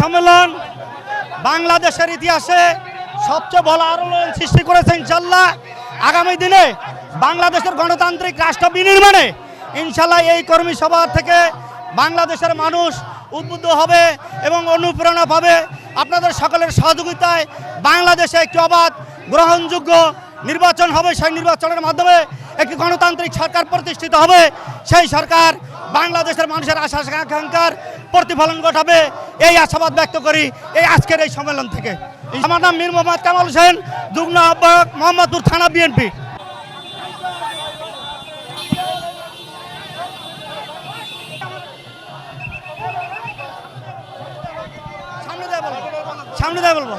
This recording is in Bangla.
সম্মেলন বাংলাদেশের ইতিহাসে সবচেয়ে বড় আলোড়ন সৃষ্টি করেছে ইনশাল্লাহ আগামী দিনে বাংলাদেশের গণতান্ত্রিক রাষ্ট্র বিনির্মাণে ইনশাল্লাহ এই কর্মী সভা থেকে বাংলাদেশের মানুষ উদ্বুদ্ধ হবে এবং অনুপ্রেরণা পাবে। আপনাদের সকলের সহযোগিতায় বাংলাদেশে একটি অবাধ, গ্রহণযোগ্য নির্বাচন হবে। সেই নির্বাচনের মাধ্যমে একটি গণতান্ত্রিক সরকার প্রতিষ্ঠিত হবে। সেই সরকার বাংলাদেশের মানুষের আশা, আকাঙ্ক্ষার প্রতিফলন ঘটাবে। এই আশাবাদ ব্যক্ত করি এই আজকের এই সম্মেলন থেকে। আমার নাম মীর মোহাম্মদ কামাল হোসেন, যুগ্ম আহ্বায়ক মোহাম্মদপুর থানা বিএনপি। সামনে দেয় বলব, সামনে দেয় বলব।